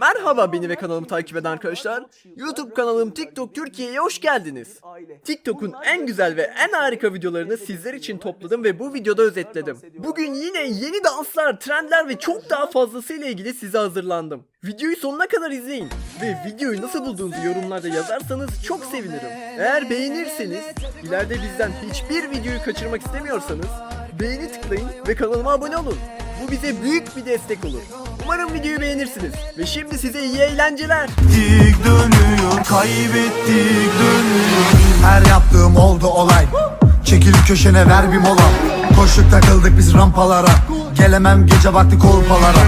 Merhaba beni ve kanalımı takip eden arkadaşlar. YouTube kanalım TikTok Türkiye'ye hoş geldiniz. TikTok'un en güzel ve en harika videolarını sizler için topladım ve bu videoda özetledim. Bugün yine yeni danslar, trendler ve çok daha fazlasıyla ilgili size hazırlandım. Videoyu sonuna kadar izleyin ve videoyu nasıl bulduğunuzu yorumlarda yazarsanız çok sevinirim. Eğer beğenirseniz, ileride bizden hiçbir videoyu kaçırmak istemiyorsanız beğeni tıklayın ve kanalıma abone olun. Bu bize büyük bir destek olur. Umarım videoyu beğenirsiniz. Ve şimdi size iyi eğlenceler. Kaybettik dönüyor, kaybettik dönüyor. Her yaptığım oldu olay. Çekil köşene ver bir mola. Koştuk takıldık biz rampalara. Gelemem gece vakti kolpalara.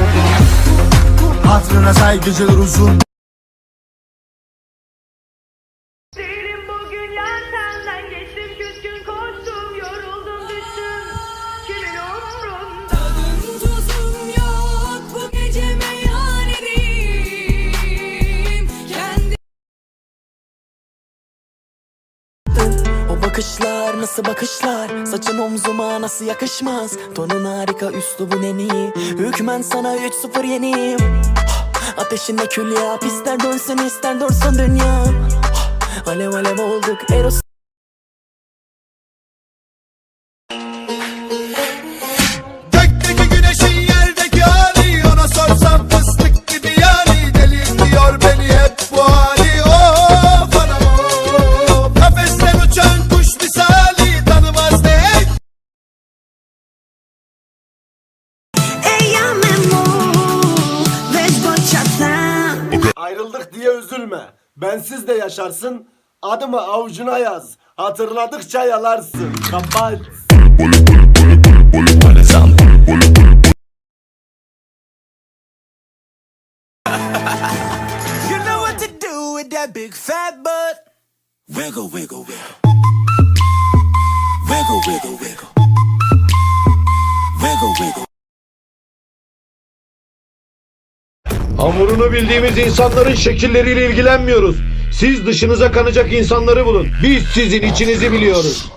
Hatrına say geceler uzun nasıl bakışlar? Saçın omzuma nasıl yakışmaz? Tonun harika üslubun en iyi. Hükmen sana 3-0 yeniyim. Ateşinde kül yap ister dönsün ister dursun dünya. Alev alev olduk Eros Ayrıldık diye üzülme. Bensiz de yaşarsın. Adımı avucuna yaz. Hatırladıkça yalarsın. Kapat. You know what to do with that big fat butt Wiggle wiggle wiggle Wiggle wiggle wiggle Wiggle wiggle Hamurunu bildiğimiz insanların şekilleriyle ilgilenmiyoruz. Siz dışınıza kanacak insanları bulun. Biz sizin içinizi biliyoruz.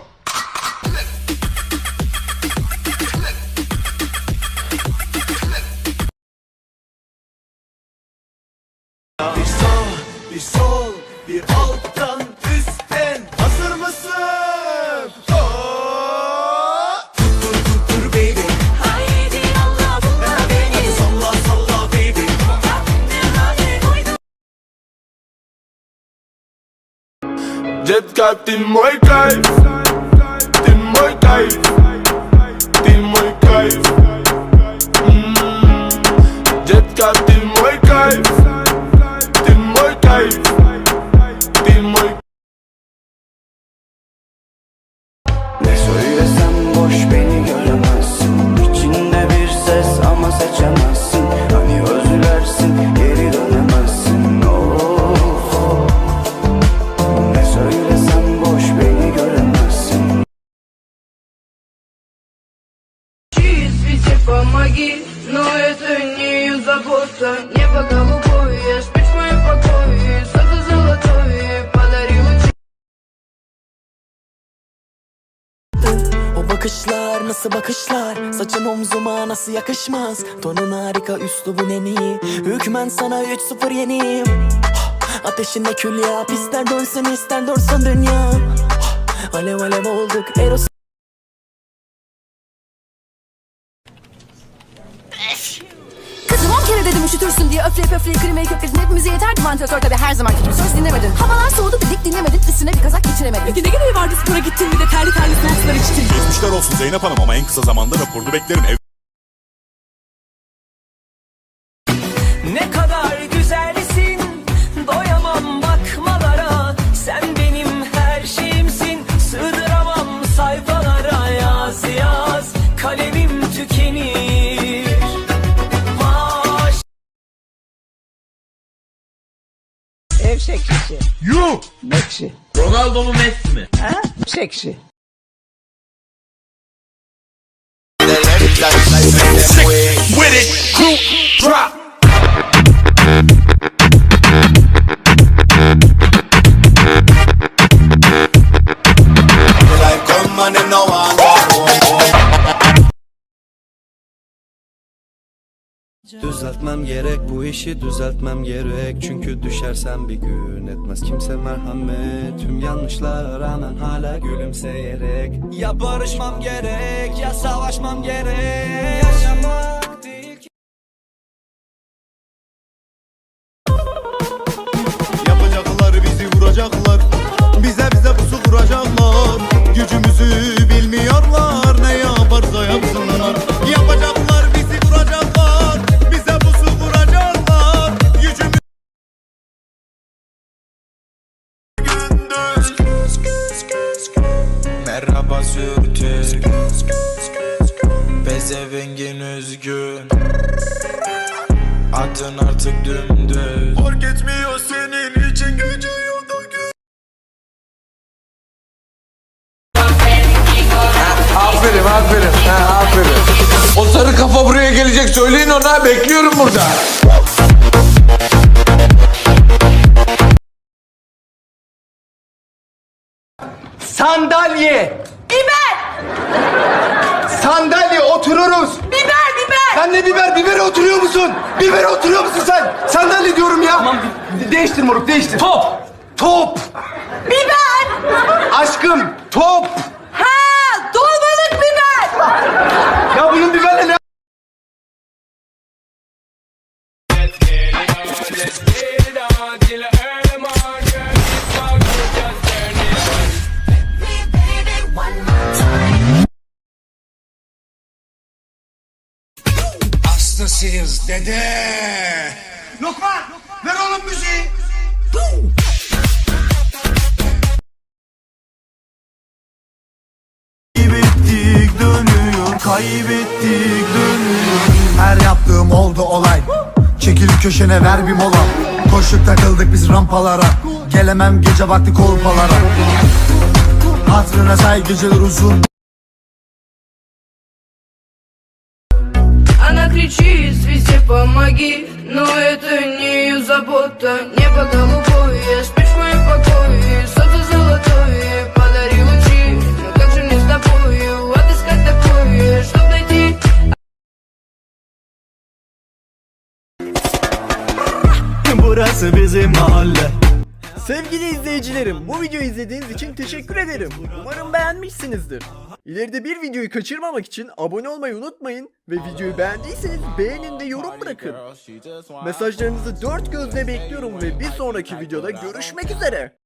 Bir sol, bir alttan, Dziecka, ty mój kajf Ty mój kajf Ty mój kajf mm. Dziecka, ty mój kajf nasıl bakışlar? Saçın omzuma nasıl yakışmaz? Tonun harika üslubun en iyi. Hükmen sana 3-0 yeniyim. Ateşinde kül yap ister dönsün ister dursun dünya. Alev alev olduk Eros üşütürsün diye öfleyip öfleyip klimayı kökledin Hepimize yeterdi vantilatör tabi her zamanki gibi söz dinlemedin Havalar soğudu dedik dinlemedin üstüne bir kazak geçiremedin Peki ne gereği vardı? Spora gittin bir de terli terli soğuk sular içtin Geçmişler olsun Zeynep Hanım ama en kısa zamanda raporunu beklerim. Ev Ev seksisi. Yuh! Meksi. Ronaldo mu Messi mi? Ha? Seksi. With it, group drop düzeltmem gerek Bu işi düzeltmem gerek. Çünkü düşersem bir gün etmez kimse merhamet. Tüm yanlışlara rağmen hala gülümseyerek. Ya barışmam gerek ya savaşmam gerek. Yaşamak Merhaba sürtük Bezevengin üzgün Adın artık dümdüz Fark etmiyor senin için gücü yok da güç Aferin aferin. Ha, aferin. O sarı kafa buraya gelecek söyleyin ona bekliyorum burada. Sandalye. Biber. Sandalye otururuz. Biber biber. Sen ne biber? Bibere oturuyor musun? Bibere oturuyor musun sen? Sandalye diyorum ya. Tamam değiştir moruk değiştir. Top. Top. Biber. Aşkım top. Hastasıyız dede. Lokman ver oğlum müziği. Kaybettik dönüyor Kaybettik dönüyor. Her yaptığım oldu olay. Çekil köşene ver bir mola. Koştuk takıldık biz rampalara. Gelemem gece vakti kolpalara. Hatrına say geceler uzun помоги Но это не ее забота Небо голубое, спишь в моем покое Солнце золотое, подари лучи Но как же мне с тобою отыскать такое Чтоб найти Burası bizim mahalle Sevgili izleyicilerim, bu videoyu izlediğiniz için teşekkür ederim. Umarım beğenmişsinizdir. İleride bir videoyu kaçırmamak için abone olmayı unutmayın ve videoyu beğendiyseniz beğenin ve yorum bırakın. Mesajlarınızı dört gözle bekliyorum ve bir sonraki videoda görüşmek üzere.